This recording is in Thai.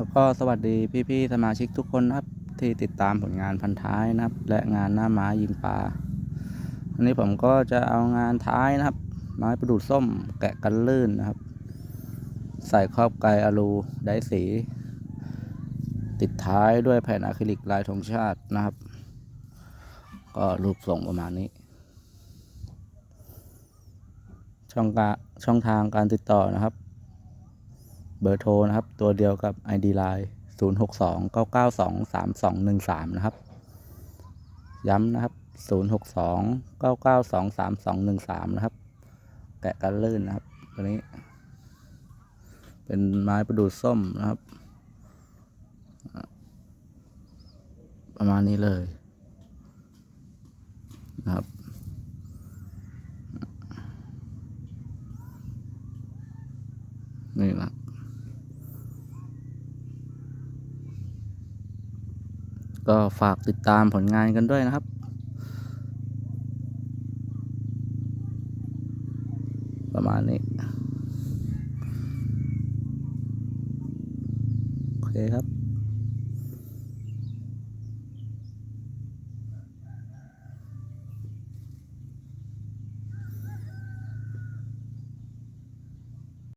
แล้วก็สวัสดีพี่ๆสมาชิกทุกคนนะครับที่ติดตามผลงานพันท้ายนะครับ และงานหน้าม้ายิงปลาวันนี้ผมก็จะเอางานท้ายนะครับ ไม้ประดูดส้มแกะกันลื่นนะครับ ใส่ครอบไกอลูได้สี ติดท้ายด้วยแผ่นอะคริลิกลายธงชาตินะครับ ก็รูปทรงประมาณนี้ ช่องกาช่องทางการติดต่อนะครับ เบอร์โทรนะครับ ตัวเดียวกับ ID Line 0 6 2 9 9 2 3 2 1 3 นะครับ ย้ำนะครับ 0 6 2 9 9 2 3 2 1 3 นะครับ แกะกันลื่นนะครับ ตัวนี้ เป็นไม้ประดูดส้มนะครับ ประมาณนี้เลยนะครับนี่นะ ก็ฝากติดตามผลงานกันด้วยนะครับ ประมาณนี้ โอเคครับ